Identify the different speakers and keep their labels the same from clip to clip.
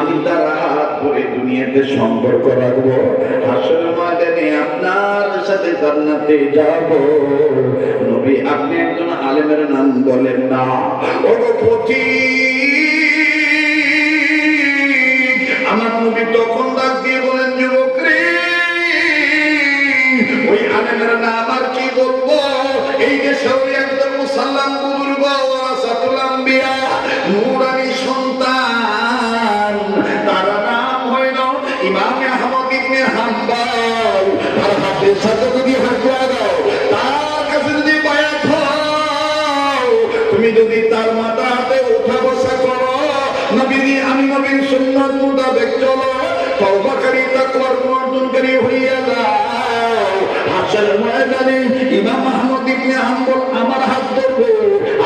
Speaker 1: আমি তার হাত ধরে দুনিয়াতে সম্পর্ক রাখব। আসল ময়দানে আপনার সাথে জান্নাতে যাব। নবী, আপনি একজন আলেমের নাম বলেন না। ও পথি আমার নবী তখন ডাক দিয়ে বলেন যুবক রে ওই আলেমের নাম আর সাথে যদি লাগাও তার কাছে যদি বায়াত হও যদি তার মাথা হাতে উঠা বসা করো, নবীজি, আমি নবীর সুন্নাত মোতাবেক চলো। তওবাকারী, তাকওয়ার অর্জনকারী হইয়া যাও। হাসর ময়দানে ইমাম আহমদ ইবনে হাম্বল আমার হাত ধরবে।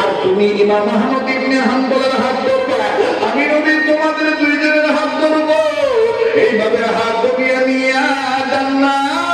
Speaker 1: আর তুমি ইমাম আহমদ ইবনে হাম্বলের হাত ধরবে। আমি নবী, তোমাদের দুইজনের হাত ধরবো। এইভাবে হাত ধরিয়া নিয়া জান্নাতে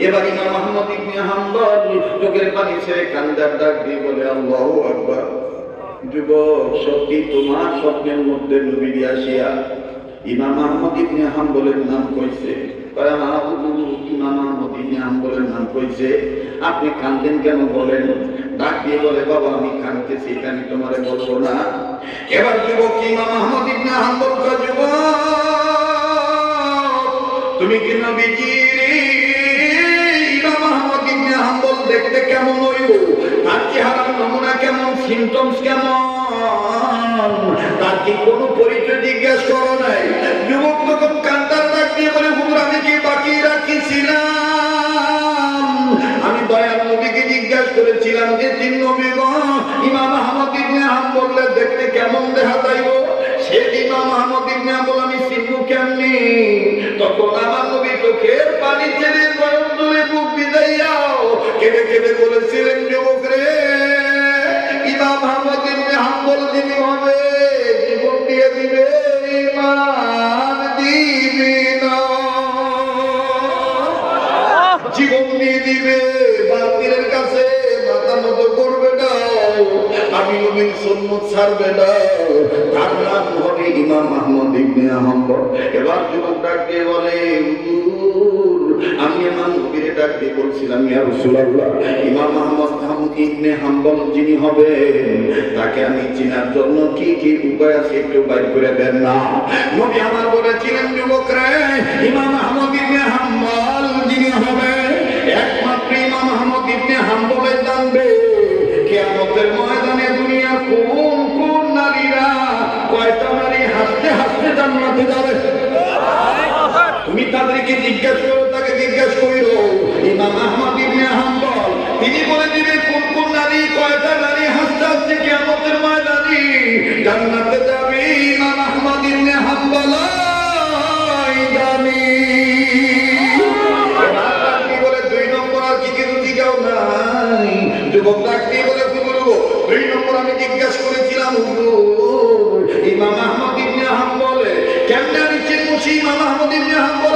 Speaker 1: এবার ইমাম আহমদ ইবনে হাম্বল চোখের পানি ছেড়ে কান্দার ডাক দিয়ে বলে আল্লাহু আকবার। সত্যি তোমার স্বপ্নের মধ্যে আসিয়া ইমাম ইবনে হাম্বলের নাম কইছে। কয়, "হ্যাঁ, হুজুর, ইমাম আহমদ ইবনে হাম্বলের নাম কইছে। আপনি কান্দেন কেন বলেন? ডাক দিয়ে বলে বাবা আমি কানতেছি আমি তোমারে বলব না। এবার যুবক ইমাম আহমদ ইবনে হাম্বল তুমি কি নবীজির দেখতে কেমন হইব? তার চেহারার নমুনা কেমন? সিমটমস কেমন? তার কি কোনো পরিচয় জিজ্ঞেস করো নাই? যুবক তখন কান্তার ডাক দিয়ে বলে, হুজুর, আমি কি বাকি রাখিছিলাম? আমি নবীকে জিজ্ঞাসা করেছিলাম যে, তিন নবী ইমাম আহমদ ইবনে দেখতে কেমন দেখা যাইব? ইমাম আহমদ ইবনে আমি কেমনি? তখন আমার নবী চোখের পানি ছেড়ে গরম তুলে বুক বিদাইয়াও কেঁদে কেঁদে বলেছিলেন যুবক রে ইমাম আহমদ ইবনে হাম্বল যিনি হবে, জীবন দিয়ে দিবে ইমান দিবি জীবন দিয়ে দিবে, বাতিলের কাছে মাথা মতো করবে না। আমি সুন্নত ছাড়বে না। তার নাম হবে ইমাম আহমদ ইবনে হাম্বল। এবার যুবক ডাক বলে আমি ইমাম নবীরে ডাক দিয়ে বলছিলাম, ইয়া রাসূলুল্লাহ, ইমাম আহমদ হাম- ইবনে হাম্বল যিনি হবে তাকে আমি চেনার জন্য কি কি উপায় আছে একটু বাইর করে দেন না। নবী আমার বলেছিলেন যুবক রে ইমাম আহমদ ইবনে হাম্বল যিনি হবে একমাত্র ইমাম আহমদ ইবনে হাম্বলে জানবে, কিয়ামতের ময়দানে দুনিয়ার কোন কোন নারীরা কয়টা নারী হাসতে হাসতে জান্নাতে যাবে। তুমি তাদেরকে জিজ্ঞাসা করো জিজ্ঞাসা করিল, ইমাম আহমদ ইবনে হাম্বল, তিনি বলে দিবে কোন কোন নারী, কয়টা নারী হাসতে হাসতে কিয়ামতের ময়দানে জান্নাতে যাবে? ইমাম আহমদ ইবনে হাম্বল কি কিছু দুই নম্বর আমি জিজ্ঞাসা করেছিলাম ইমাম আহমদ ইবনে হাম্বলে কেমনে আমি চিনবো সেই ইমাম আহমদ ইবনে হাম্বল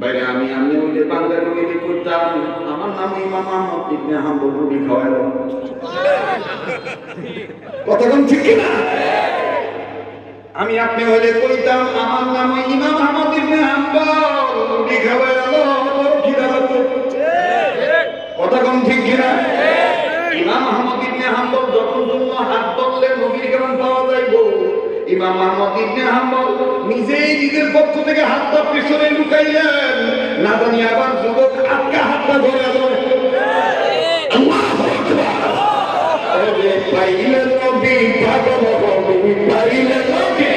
Speaker 1: বাইরে আমি আমি ওইটা করতাম আমার নাম ইমাম আহমদ ইবনে হাম্বল কথা কোন ঠিক কিনা? আমি আপনি হলে কইতাম, আমার নাম ইমাম আহমদ ইবনে হাম্বল কথা কোন ঠিক কিনা? ইমাম আহমদ ইবনে হাম্বল যখন জন্য হাত ধরলে ইমাম আহমদ ইবনে হাম্বল নিজেই নিজের পক্ষ থেকে হাতটা পিছনে লুকাইলেন। না জানি আবার যুবক আটকা হাতটা ধরে ধরে আল্লাহু আকবার। ওরে পাইলে নবী, পাগল হবে পাইলে নবী।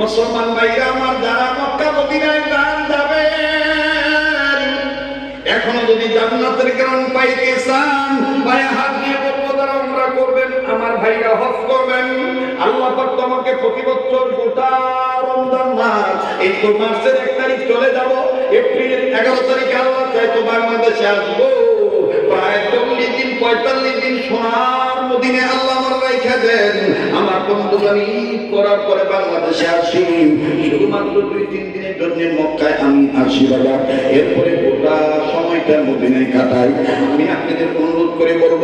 Speaker 1: মুসলমান ভাইরা আমার যারা মক্কা, মদিনায় দান যাবেন এখনও যদি জান্নাতের গ্রাম পাইতে চান ভাই হাত দিয়ে বলব তারা উমরা করবেন। আমার ভাইরা হজ করবেন। আল্লাহ পাক তোমাকে প্রতি বছর গোটা রমজান মাস, এই তো মাসের এক তারিখ চলে যাব, এপ্রিলের এগারো তারিখে আল্লাহ চাই তো বাংলাদেশে আসব। প্রায় চল্লিশ দিন, পঁয়তাল্লিশ দিন সোনার মদিনে আল্লাহ আমার রেখে দেন। বন্ধু আমি করার পরে বাংলাদেশে আসি। শুধুমাত্র দুই, তিন দিনের জন্য মক্কায় আমি আসি বাবা। এরপরে গোটা সময়টা মদিনায় কাটাই। আমি আপনাদের অনুরোধ করে বলব,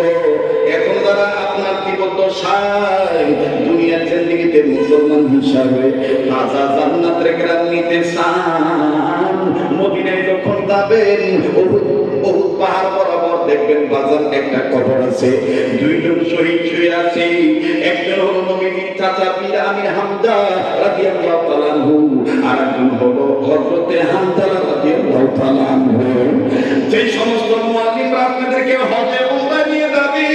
Speaker 1: এখন যারা আপনার কি বলতো সাই দুনিয়ার জিন্দিগিতে মুসলমান হিসাবে রাজা জান্নাতের গ্রাম নিতে চান, মদিনায় যখন যাবেন বহুত বহুত পাহাড় বরাবর দেখবেন বাজার একটা কবর আছে, দুইজন শহীদ শুয়ে আছে, একজন হলো নবীজির চাচা পীর আমির হামজা রাদিয়াল্লাহু তাআলা আর একজন হলো হযরতে হামজা রাদিয়াল্লাহু তাআলা আনহু। যে সমস্ত মুআল্লিমরা আপনাদেরকে হজে উমরা নিয়ে যাবে,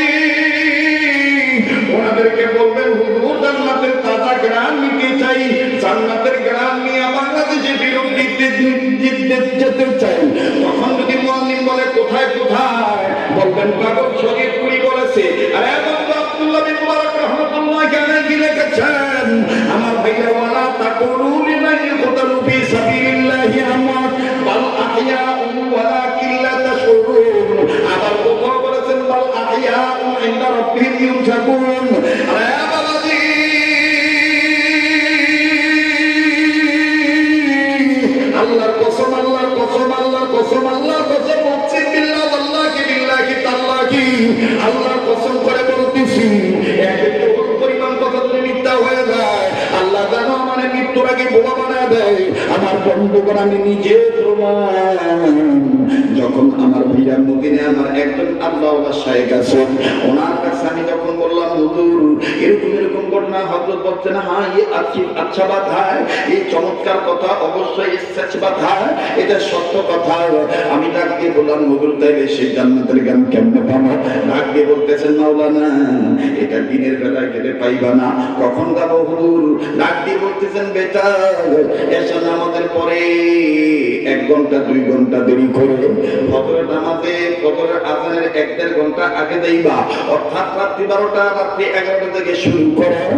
Speaker 1: ওনাদেরকে বলবেন, হুজুর, জান্নাতের তাজা গ্রাম নিতে চাই, জান্নাতের গ্রাম নিয়ে বাংলাদেশে বিরোধ যেতে চাই। তখন যদি মুআল্লিম কাগজ শরীফ কুড়ি বলেছে আর এখন তো আব্দুল্লাহ বিন মুবারক রাহমাতুল্লাহ আমার আবার কোথাও বলেছেন, বাল আহইয়াউ ইনদা রাব্বিহিম ইউরজাকুন বন্ধুগণ আমি নিজে যখন আমার ভিড়া মদিনে আমার একজন আল্লাহ সাহেব আছে, ওনার কাছে আমি যখন বললাম, হুজুর এরকম ওনার হজরত বলছেন হ্যাঁ এই আছি আচ্ছা বাদ এই চমৎকার কথা অবশ্যই ইচ্ছাচ্ছ বাদ এটা সত্য কথা। আমি ডাক বললাম নজরুল তাইলে সেই জান্নাতের গান কেমনে পাবো? ডাক বলতেছেন, মাওলানা, এটা দিনের বেলায় গেলে পাইবা না, কখন গাবো হুজুর? ডাক দিয়ে বলতেছেন, বেটা, এসে নামাজের পরে, এক ঘণ্টা, দুই ঘণ্টা দেরি করে ফজরের নামাজে, ফজরের আজানের এক দেড় ঘণ্টা আগে দেইবা। অর্থাৎ রাত্রি বারোটা, রাত্রি এগারোটা থেকে শুরু করো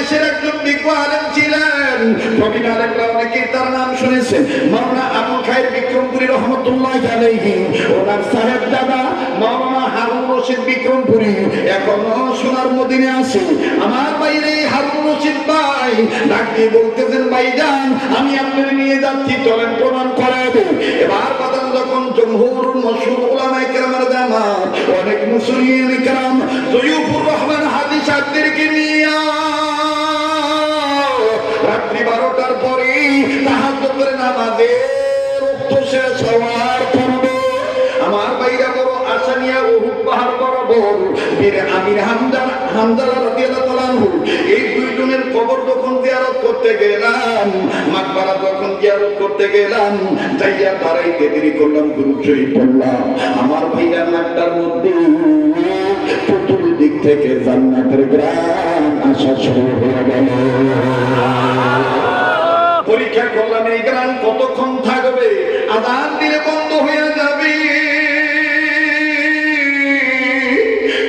Speaker 1: বাংলাদেশের একজন বিজ্ঞ আলেম ছিলেন। প্রবীণ আলেমরা অনেকেই তার নাম শুনেছেন মাওলানা আবু খায়ের বিক্রমপুরী রহমতুল্লাহ আলাইহি। ওনার সাহেব দাদা মাওলানা হারুন রশিদ বিক্রমপুরী। এখনও সোনার মদিনে আছে। আমার ভাই রে হারুন রশিদ ভাই, ডাক বলতেছেন ভাইজান আমি আপনার নিয়ে যাচ্ছি, চলেন প্রমাণ করাবো এবার বাদাম যখন জমহুর মশহুর ওলামায়ে কেরামের জামা অনেক মুসলিম কেরাম জয়ুফুর রহমান হাদি সাহেবদেরকে নিয়ে নামাজে রক্ত শেষ পূর্বে আমার বাইরা বড় আশা নিয়ে উহুদ পাহাড় বরাবর বীর আমির হামজা হামজালা রাদিয়াল্লাহু তাআলা এই দুইজনের কবর যখন জিয়ারত করতে গেলাম, মাকবারা যখন জিয়ারত করতে গেলাম, যাইয়া দাঁড়াইতে দেরি করলাম গুরু শরীফ পড়লাম। আমার ভাইরা নাকটার মধ্যে চতুর্দিক থেকে জান্নাতের গ্রাম আসা শুরু হয়ে গেল। পরীক্ষা করলাম এই গ্রাম কতক্ষণ থাকবে? আদান দিলে বন্ধ হয়ে যাবে।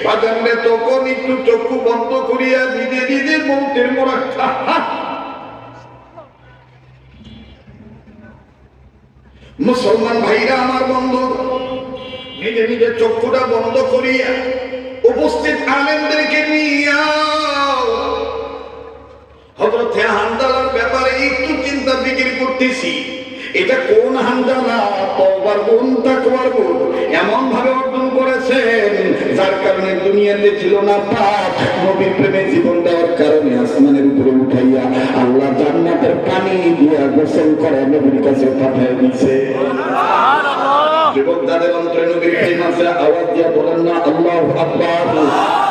Speaker 1: বাজারে তখন একটু চক্ষু বন্ধ করিয়া নিজে নিজে মৌতের মোড়া মুসলমান ভাইরা আমার বন্ধু, নিজে নিজে চক্ষুটা বন্ধ করিয়া উপস্থিত আলেমদেরকে নিয়ে হজরতে হান্দালার ব্যাপারে একটু চিন্তা বিক্রি করতেছি। এটা কোন হান্দালা তওবার গুণ তাকওয়ার গুণ। এমন ভাবে অর্জন করেছেন যার কারণে দুনিয়াতে ছিল না পাপ। নবীর প্রেমে জীবন দেওয়ার কারণে আসমানের উপরে উঠাইয়া আল্লাহ জান্নাতের পানি দিয়া গোসল করে নবীর কাছে পাঠিয়ে দিছে। যুবক যাদের অন্তরে নবীর প্রেম আছে আওয়াজ দিয়া বলেন না আল্লাহু আকবার।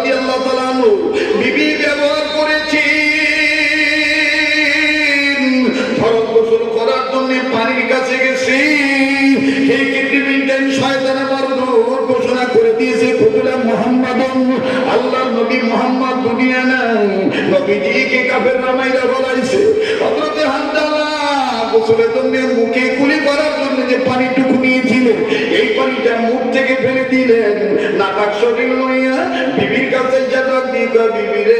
Speaker 1: দুনিয়া নাই। নবীজিকে কাফের নামাইরা বলাইছে। হযরতে হামদালা গোসলের জন্য মুখে কুলি করার জন্য যে পানিটুকু নিয়েছিলেন এই পানিটা মুখ থেকে ফেলে দিলেন। নাকাক শরীর লইয়া বিবির কাছে যা ডাক বিবিরে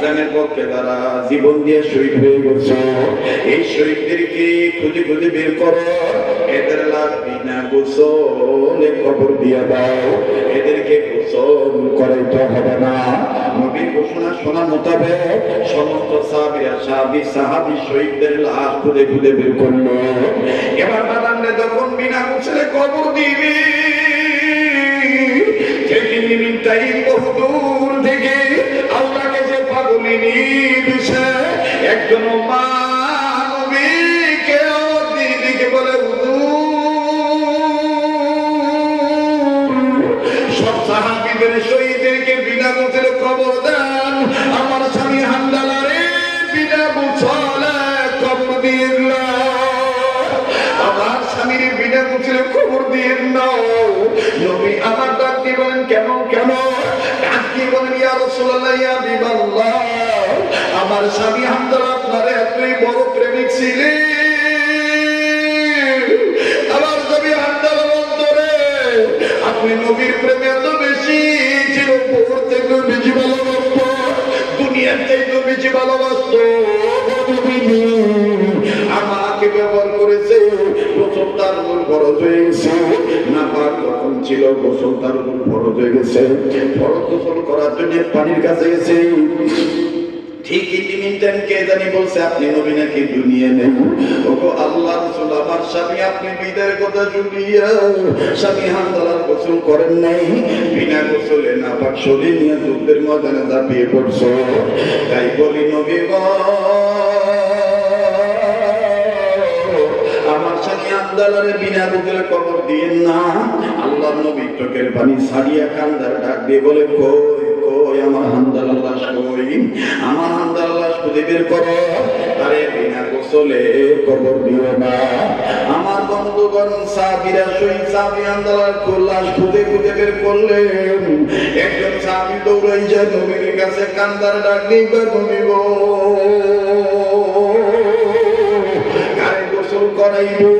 Speaker 1: ইসলামের পক্ষে তারা জীবন দিয়ে শহীদ হয়ে গেছে। এই শহীদদেরকে খুঁজে খুঁজে বের করো। এদের লাভ বিনা গোসলে খবর দিয়ে দাও। এদেরকে গোসল করাইতে হবে না। নবীর ঘোষণা শোনা মোতাবেক সমস্ত সাহাবিরা, সাহাবি সাহাবি শহীদদের লাশ খুঁজে খুঁজে বের করল। এবার বাদান্নে যখন বিনা গোসলে কবর দিবি, সেদিন মিনটাই বহুদূর থেকে খবর দেন। আমার স্বামী হান্দালারে বিনা গোছলে খবর দিয়ে আমার স্বামীর বিনা গোছের খবর দিয়ে নাও নবী আমার ডাক দিয়ে আমার স্বামী হামদালা আপনার এতই বড় প্রেমিক ছিলেন আমার স্বামী হামদালা অন্তরে, আপনি নবীর প্রেমে এত বেশি ছিল উপর থেকে বেশি ভালোবাসত। দুনিয়ার চাইতে বেশি ভালোবাসত আমাকে ব্যবহার করেছে গোসল তার উপর খরচ হয়ে গেছে। না পাক যখন ছিল গোসল তার খরচ হয়ে গেছে। খরচ গোসল করার জন্য পানির কাছে গেছে। কে জানি বলছে, আপনি নবী নাকি দুনিয়া নেই? আল্লাহ আমার স্বামী আপনি বিদায়ের কথা শুনিয়া স্বামী গোসল করেন নাই। বিনা গোসলে না পাক নিয়ে যুদ্ধের ময়দানে ঝাঁপিয়ে পড়ছো। তাই বলি, নবী স্বামী বিনা গোসলে কবর দিয়েন না আল্লাহ নবী চোখের পানি ছাড়িয়া কান্দার ডাক দিয়ে বলে, কই কই আমার হান্দালার লাশ কই? আমার হান্দালার লাশ খুঁজে বের আরে বিনা গোসলে কবর দিও না। আমার বন্ধুগণ সাবিরা শহীদ সাবি আন্দালার লাশ খুঁজে খুঁজে বের করলেন। একজন সাবি দৌড়াই যায় নবীর কাছে, কান্দার ডাক দিয়ে নবী করাইব?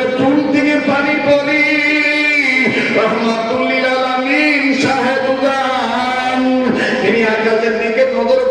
Speaker 1: তিনি আকাশের দিকে নজর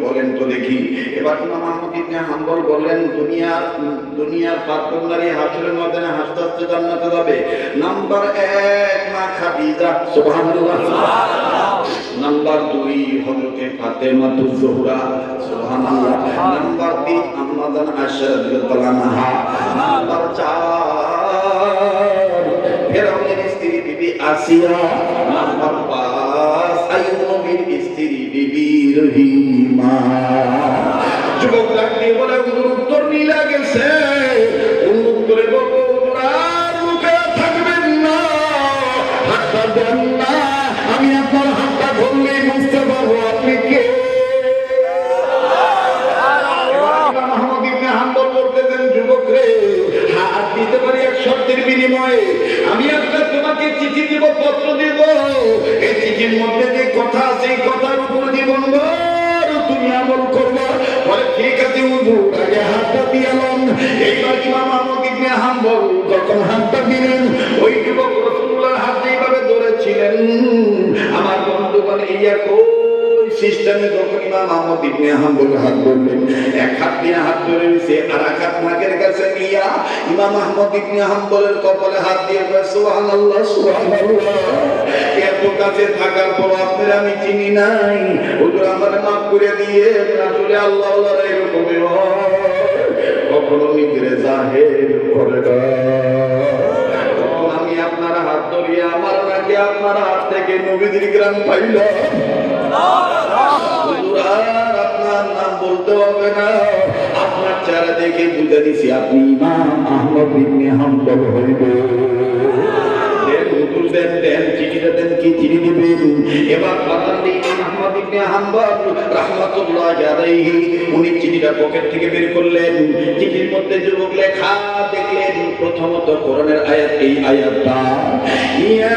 Speaker 1: বলেন তো দেখি। এবার ইমাম আহমদ ইবনে হাম্বল দুনিয়ার পাঁচজন নারী হাসরের ময়দানে হাসতে হাসতে জান্নাতে যাবে? নাম্বার এক মা খাদিজা। সুবহানাল্লাহ। নাম্বার দুই হজরতে ফাতেমা জোহরা সুবহানাল্লাহ। নাম্বার তিন আম্মাদান আয়েশা রাদিয়াল্লাহু আনহা। নাম্বার চার ফেরাউনের স্ত্রী বিবি আসিয়া। নাম্বার পাঁচ আইয়ুব নবীর স্ত্রী বিবি রহিমা। যুবক ডাক বলে উত্তর মিলা গেছে। এই চিঠির মধ্যে যে কথা আছে এই কথার উপর জীবন তুমি আমল করবা। বলে, ঠিক আছে হুজুর আগে হাতটা দিয়ালাম এইবার ইমাম আহমদ ইবনে হাম্বল যখন হাতটা দিলেন, ওই যুবক রসুল্লাহ হাত এইভাবে ধরেছিলেন, আমার বন্ধুগণ ইয়া কই সিস্টেমে যখন ইমাম আহমদ ইবনে হাম্বল হাত ধরলেন, এক হাত দিয়ে হাত ধরে নিছে, আর এক হাত নাকের কাছে নিয়া ইমাম আহমদ ইবনে হাম্বলের কপালে হাত দিয়ে কয়, সুবহানাল্লাহ সুবহানাল্লাহ। এত কাছে থাকার পর আপনার আমি চিনি নাই। হুজুর আমার মাফ করে দিয়ে, আসলে আল্লাহ আল্লাহ এরকমই কখনো নিজের জাহের করে আমি আপনার হাত ধরিয়ে আমার নাকি আপনার হাত থেকে নবীদের গ্রাম পাইলাম দেখে আপনি ইমাম আহমদ ইবনে হাম্বল হইবে। এবার আলাইহি, উনি চিঠিটা পকেট থেকে বের করলেন। চিঠির মধ্যে যুবক দেখলেন, প্রথমত কোরআনের আয়াত, এই আয়াতটা, ইয়া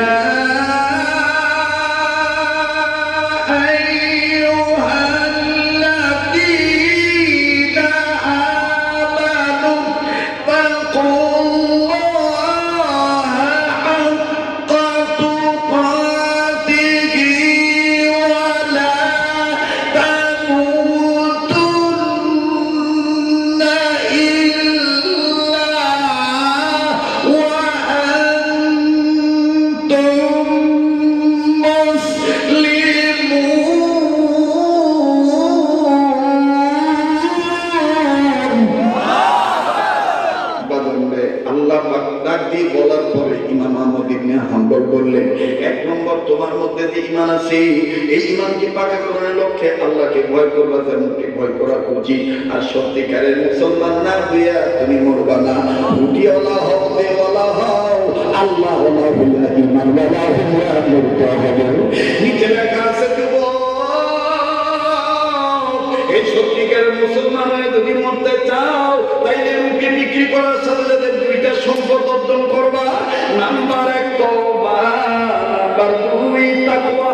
Speaker 1: দুই তাকওয়া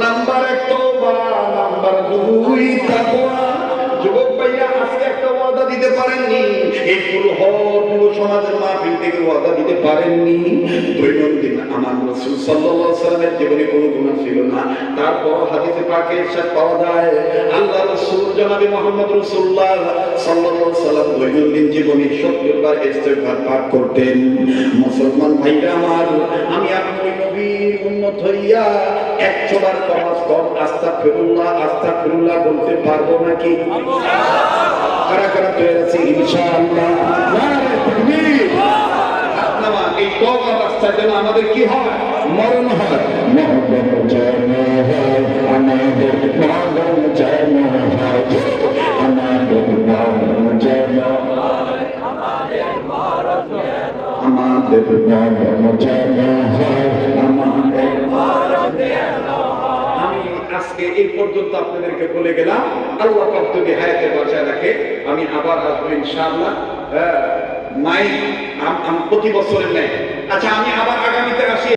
Speaker 1: নাম্বার এক তওবা নাম্বার দুই তাকওয়া যুবক জীবনে কোনো গুনাহ ছিল না। তারপর হাদিসে পাকে ইরশাদ পাওয়া যায় আল্লাহ রাসূল জনাবে মুহাম্মদ রাসূলুল্লাহ সাল্লাল্লাহু সাল্লাম দৈনন্দিন জীবনে 70 বার ইস্তেগফার পাঠ করতেন। মুসলমান ভাইরা আমার, আমি আপনার নবীর উম্মত হইয়া 100 বার কম আস্তাগফিরুল্লাহ আস্তাগফিরুল্লাহ বলতে পারব নাকি? কারা তৈরি আছে ইনশাআল্লাহ নারে তাকবীর আপনারা এই তওবা রাস্তায় যেন আমাদের কি হয় মরণ হয় মহব্বত যেন হয় আমাদের মরণ যেন হয় আমাদের মরণ যেন আমাদের মরণ যেন হয় আমাদের আমি আজকে এই পর্যন্ত আপনাদেরকে বলে গেলাম, আল্লাহ পাক যদি হায়াতে বাঁচায় রাখে, আমি আবার আসব ইনশাআল্লাহ। মাই প্রতি বছরের নেয় আচ্ছা আমি আবার আগামীতে আসি?